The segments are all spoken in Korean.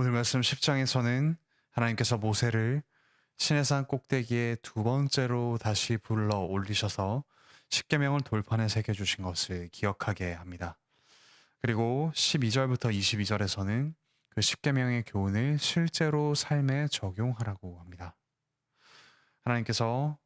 오늘 말씀 10장에서는 하나님께서 모세를 시내산 꼭대기에 두 번째로 다시 불러 올리셔서 십계명을 돌판에 새겨 주신 것을 기억하게 합니다. 그리고 12절부터 22절에서는 그 십계명의 교훈을 실제로 삶에 적용하라고 합니다. 하나님께서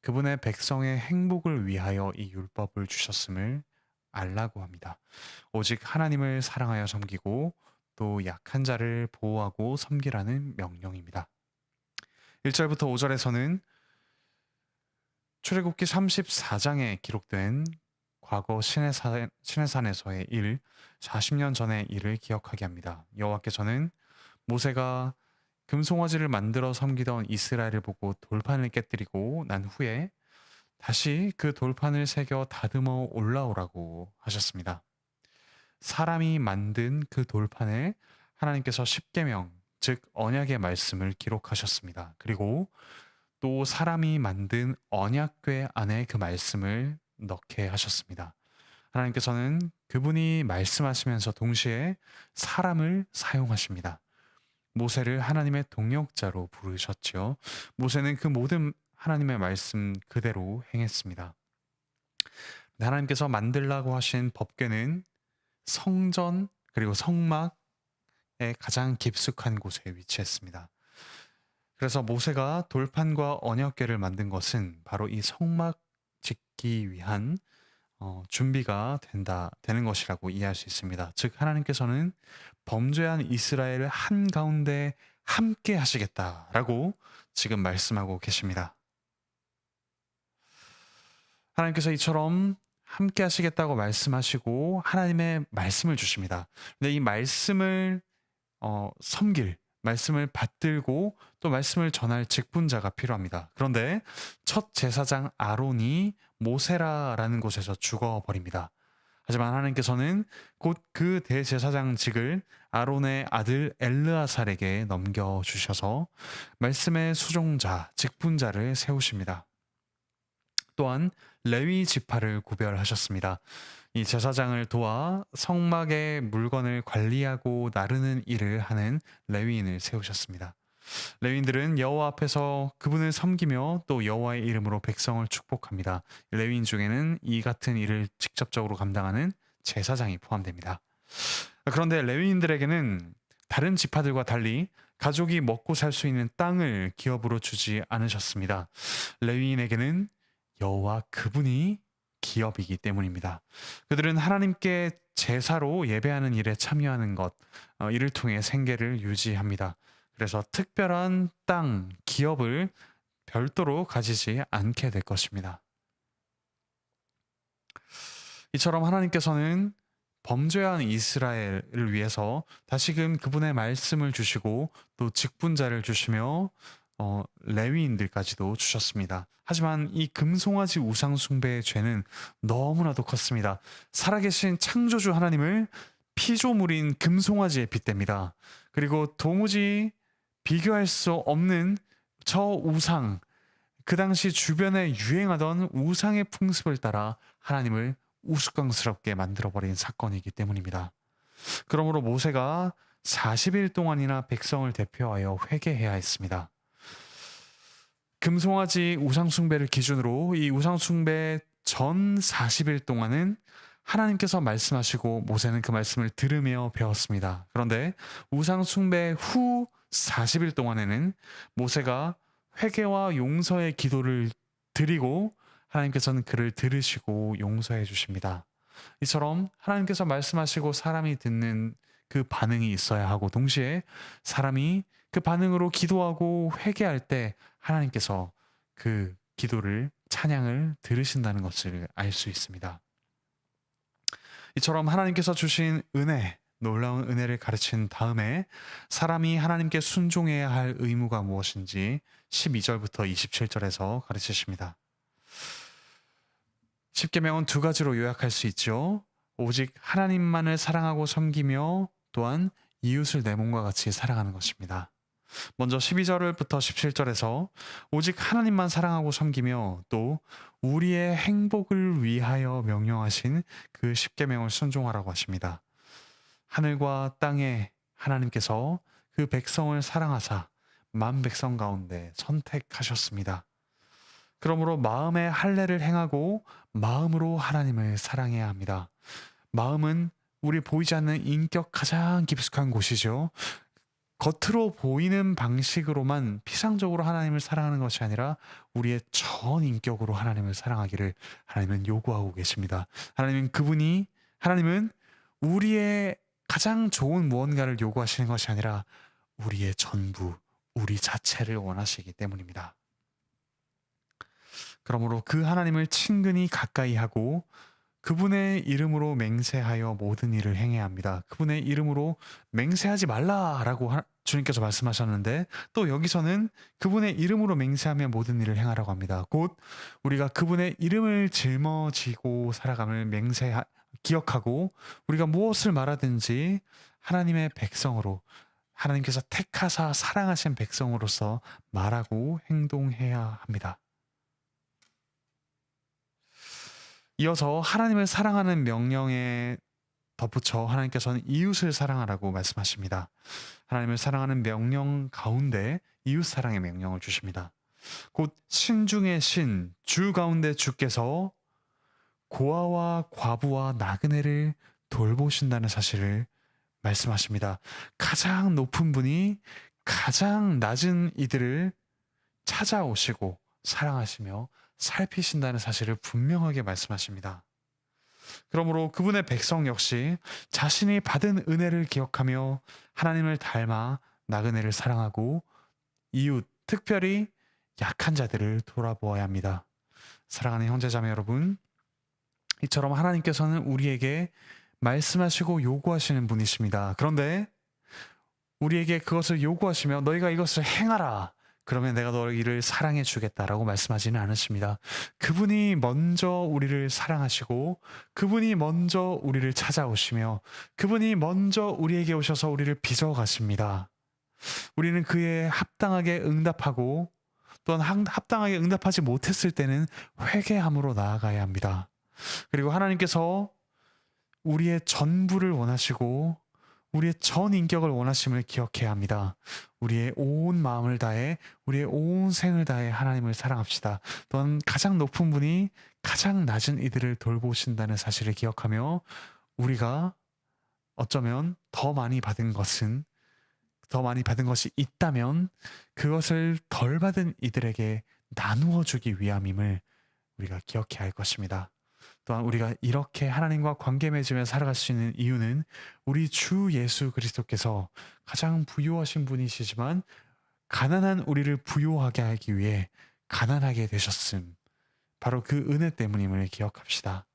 그분의 백성의 행복을 위하여 이 율법을 주셨음을 알라고 합니다. 오직 하나님을 사랑하여 섬기고 또 약한 자를 보호하고 섬기라는 명령입니다. 1절부터 5절에서는 출애굽기 34장에 기록된 과거 시내산, 시내산에서의 일, 40년 전의 일을 기억하게 합니다. 여호와께서는 모세가 금송아지를 만들어 섬기던 이스라엘을 보고 돌판을 깨뜨리고 난 후에 다시 그 돌판을 새겨 다듬어 올라오라고 하셨습니다. 사람이 만든 그 돌판에 하나님께서 십계명, 즉 언약의 말씀을 기록하셨습니다. 그리고 또 사람이 만든 언약궤 안에 그 말씀을 넣게 하셨습니다. 하나님께서는 그분이 말씀하시면서 동시에 사람을 사용하십니다. 모세를 하나님의 동역자로 부르셨지요. 모세는 그 모든 하나님의 말씀 그대로 행했습니다. 하나님께서 만들라고 하신 법궤는 성전 그리고 성막의 가장 깊숙한 곳에 위치했습니다. 그래서 모세가 돌판과 언약궤를 만든 것은 바로 이 성막 짓기 위한 어, 준비가 된다 되는 것이라고 이해할 수 있습니다. 즉 하나님께서는 범죄한 이스라엘을 한 가운데 함께 하시겠다라고 지금 말씀하고 계십니다. 하나님께서 이처럼 함께 하시겠다고 말씀하시고 하나님의 말씀을 주십니다. 근데 이 말씀을 어, 섬길 말씀을 받들고 또 말씀을 전할 직분자가 필요합니다. 그런데 첫 제사장 아론이 모세라라는 곳에서 죽어버립니다. 하지만 하나님께서는 곧 그 대제사장직을 아론의 아들 엘르아살에게 넘겨주셔서 말씀의 수종자, 직분자를 세우십니다. 또한 레위 지파를 구별하셨습니다. 이 제사장을 도와 성막의 물건을 관리하고 나르는 일을 하는 레위인을 세우셨습니다. 레위인들은 여호와 앞에서 그분을 섬기며 또 여호와의 이름으로 백성을 축복합니다. 레위인 중에는 이 같은 일을 직접적으로 감당하는 제사장이 포함됩니다. 그런데 레위인들에게는 다른 지파들과 달리 가족이 먹고 살 수 있는 땅을 기업으로 주지 않으셨습니다. 레위인에게는 여호와 그분이 기업이기 때문입니다. 그들은 하나님께 제사로 예배하는 일에 참여하는 것, 어, 이를 통해 생계를 유지합니다. 그래서 특별한 땅, 기업을 별도로 가지지 않게 될 것입니다. 이처럼 하나님께서는 범죄한 이스라엘을 위해서 다시금 그분의 말씀을 주시고 또 직분자를 주시며 어, 레위인들까지도 주셨습니다. 하지만 이 금송아지 우상 숭배의 죄는 너무나도 컸습니다. 살아계신 창조주 하나님을 피조물인 금송아지에 빗댑니다. 그리고 도무지 비교할 수 없는 저 우상, 그 당시 주변에 유행하던 우상의 풍습을 따라 하나님을 우스꽝스럽게 만들어버린 사건이기 때문입니다. 그러므로 모세가 40일 동안이나 백성을 대표하여 회개해야 했습니다. 금송아지 우상숭배를 기준으로 이 우상숭배 전 40일 동안은 하나님께서 말씀하시고 모세는 그 말씀을 들으며 배웠습니다. 그런데 우상숭배 후 40일 동안에는 모세가 회개와 용서의 기도를 드리고 하나님께서는 그를 들으시고 용서해 주십니다. 이처럼 하나님께서 말씀하시고 사람이 듣는 그 반응이 있어야 하고 동시에 사람이 그 반응으로 기도하고 회개할 때 하나님께서 그 기도를 찬양을 들으신다는 것을 알 수 있습니다. 이처럼 하나님께서 주신 은혜, 놀라운 은혜를 가르친 다음에 사람이 하나님께 순종해야 할 의무가 무엇인지 12절부터 27절에서 가르치십니다. 10계명은 두 가지로 요약할 수 있죠. 오직 하나님만을 사랑하고 섬기며 또한 이웃을 내 몸과 같이 사랑하는 것입니다. 먼저 12절부터 17절에서 오직 하나님만 사랑하고 섬기며 또 우리의 행복을 위하여 명령하신 그 십계명을 순종하라고 하십니다. 하늘과 땅에 하나님께서 그 백성을 사랑하사 만 백성 가운데 선택하셨습니다. 그러므로 마음의 할례를 행하고 마음으로 하나님을 사랑해야 합니다. 마음은 우리 보이지 않는 인격 가장 깊숙한 곳이죠. 겉으로 보이는 방식으로만 피상적으로 하나님을 사랑하는 것이 아니라 우리의 전 인격으로 하나님을 사랑하기를 하나님은 요구하고 계십니다. 하나님은 그분이 하나님은 우리의 가장 좋은 무언가를 요구하시는 것이 아니라 우리의 전부, 우리 자체를 원하시기 때문입니다. 그러므로 그 하나님을 친근히 가까이 하고 그분의 이름으로 맹세하여 모든 일을 행해야 합니다. 그분의 이름으로 맹세하지 말라라고 주님께서 말씀하셨는데 또 여기서는 그분의 이름으로 맹세하며 모든 일을 행하라고 합니다. 곧 우리가 그분의 이름을 짊어지고 살아감을 맹세 기억하고 우리가 무엇을 말하든지 하나님의 백성으로 하나님께서 택하사 사랑하신 백성으로서 말하고 행동해야 합니다. 이어서 하나님을 사랑하는 명령에 덧붙여 하나님께서는 이웃을 사랑하라고 말씀하십니다. 하나님을 사랑하는 명령 가운데 이웃 사랑의 명령을 주십니다. 곧 신중의 신, 주 가운데 주께서 고아와 과부와 나그네를 돌보신다는 사실을 말씀하십니다. 가장 높은 분이 가장 낮은 이들을 찾아오시고 사랑하시며 살피신다는 사실을 분명하게 말씀하십니다. 그러므로 그분의 백성 역시 자신이 받은 은혜를 기억하며 하나님을 닮아 나그네를 사랑하고 이웃, 특별히 약한 자들을 돌아보아야 합니다. 사랑하는 형제자매 여러분, 이처럼 하나님께서는 우리에게 말씀하시고 요구하시는 분이십니다. 그런데 우리에게 그것을 요구하시며 너희가 이것을 행하라. 그러면 내가 너희를 사랑해 주겠다라고 말씀하지는 않으십니다. 그분이 먼저 우리를 사랑하시고 그분이 먼저 우리를 찾아오시며 그분이 먼저 우리에게 오셔서 우리를 빚어 가십니다. 우리는 그에 합당하게 응답하고 또한 합당하게 응답하지 못했을 때는 회개함으로 나아가야 합니다. 그리고 하나님께서 우리의 전부를 원하시고 우리의 전 인격을 원하심을 기억해야 합니다. 우리의 온 마음을 다해 우리의 온 생을 다해 하나님을 사랑합시다. 또한 가장 높은 분이 가장 낮은 이들을 돌보신다는 사실을 기억하며 우리가 어쩌면 더 많이 받은 것은 더 많이 받은 것이 있다면 그것을 덜 받은 이들에게 나누어 주기 위함임을 우리가 기억해야 할 것입니다. 또한 우리가 이렇게 하나님과 관계 맺으며 살아갈 수 있는 이유는 우리 주 예수 그리스도께서 가장 부유하신 분이시지만 가난한 우리를 부유하게 하기 위해 가난하게 되셨음. 바로 그 은혜 때문임을 기억합시다.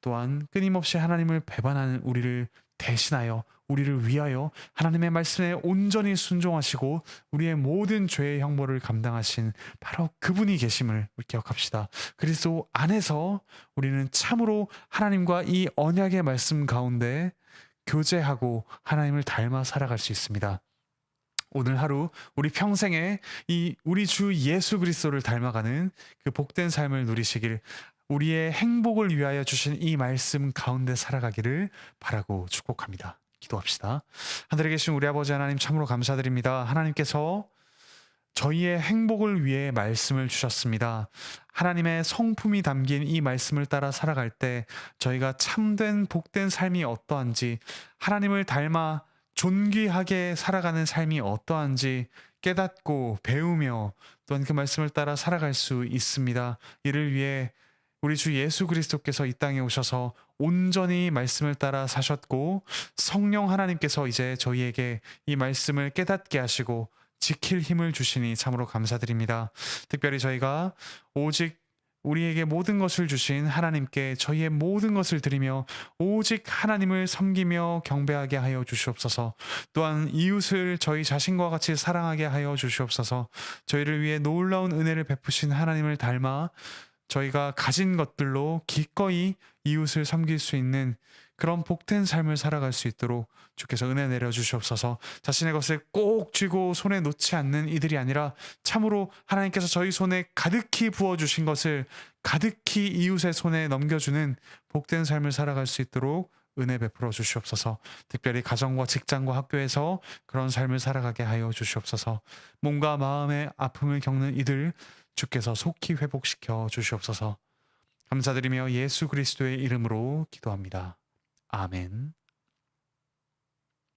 또한 끊임없이 하나님을 배반하는 우리를 대신하여 우리를 위하여 하나님의 말씀에 온전히 순종하시고 우리의 모든 죄의 형벌을 감당하신 바로 그분이 계심을 기억합시다. 그리스도 안에서 우리는 참으로 하나님과 이 언약의 말씀 가운데 교제하고 하나님을 닮아 살아갈 수 있습니다. 오늘 하루 우리 평생에 이 우리 주 예수 그리스도를 닮아가는 그 복된 삶을 누리시길 우리의 행복을 위하여 주신 이 말씀 가운데 살아가기를 바라고 축복합니다. 기도합시다. 하늘에 계신 우리 아버지 하나님 참으로 감사드립니다. 하나님께서 저희의 행복을 위해 말씀을 주셨습니다. 하나님의 성품이 담긴 이 말씀을 따라 살아갈 때 저희가 참된 복된 삶이 어떠한지 하나님을 닮아 존귀하게 살아가는 삶이 어떠한지 깨닫고 배우며 또한 그 말씀을 따라 살아갈 수 있습니다. 이를 위해 우리 주 예수 그리스도께서 이 땅에 오셔서 온전히 말씀을 따라 사셨고 성령 하나님께서 이제 저희에게 이 말씀을 깨닫게 하시고 지킬 힘을 주시니 참으로 감사드립니다. 특별히 저희가 오직 우리에게 모든 것을 주신 하나님께 저희의 모든 것을 드리며 오직 하나님을 섬기며 경배하게 하여 주시옵소서. 또한 이웃을 저희 자신과 같이 사랑하게 하여 주시옵소서. 저희를 위해 놀라운 은혜를 베푸신 하나님을 닮아 저희가 가진 것들로 기꺼이 이웃을 섬길 수 있는 그런 복된 삶을 살아갈 수 있도록 주께서 은혜 내려 주시옵소서. 자신의 것을 꼭 쥐고 손에 놓지 않는 이들이 아니라 참으로 하나님께서 저희 손에 가득히 부어 주신 것을 가득히 이웃의 손에 넘겨 주는 복된 삶을 살아갈 수 있도록 은혜 베풀어 주시옵소서. 특별히 가정과 직장과 학교에서 그런 삶을 살아가게 하여 주시옵소서. 몸과 마음의 아픔을 겪는 이들 주께서 속히 회복시켜 주시옵소서. 감사드리며 예수 그리스도의 이름으로 기도합니다. 아멘.